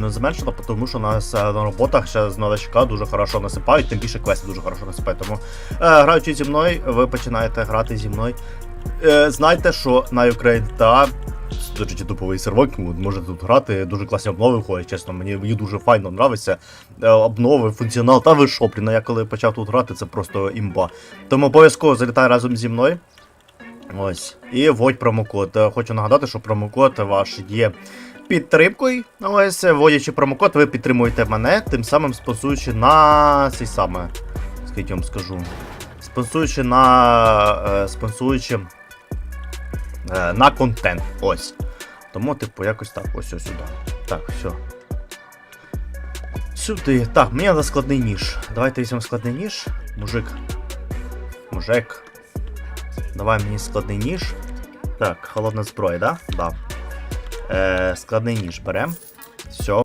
сильно зменшена, тому що нас е, на роботах ще з новачка дуже хорошо насипають, тим більше квести дуже хорошо насипають. Тому е, граючи зі мною, ви починаєте грати зі мною. Е, знайте, що на Ukraine та топовий сервак, ну, можете тут грати, дуже класні обнови виходять, чесно, мені, мені дуже файно нравиться. Е, обнови, функціонал, та ви що, блін, я коли почав тут грати, це просто імба. Тому обов'язково залітай разом зі мною. Ось. І вводь промокод. Е, Хочу нагадати, що промокод ваш є підтримкою. Ось, вводячи промокод, ви підтримуєте мене, тим самим спонсуючи на цей саме. Скільки вам скажу. Спонсуючи на. е, Спонсуючи е, на контент. Ось. Тому, типу, якось так, ось ось сюди. Так, все. Сюди. Так, мені треба складний ніж. Давайте візьмемо складний ніж. Мужик. Мужик. Давай мені складний ніж. Так, холодна зброя, да? Да. Е, складний ніж бере. Все.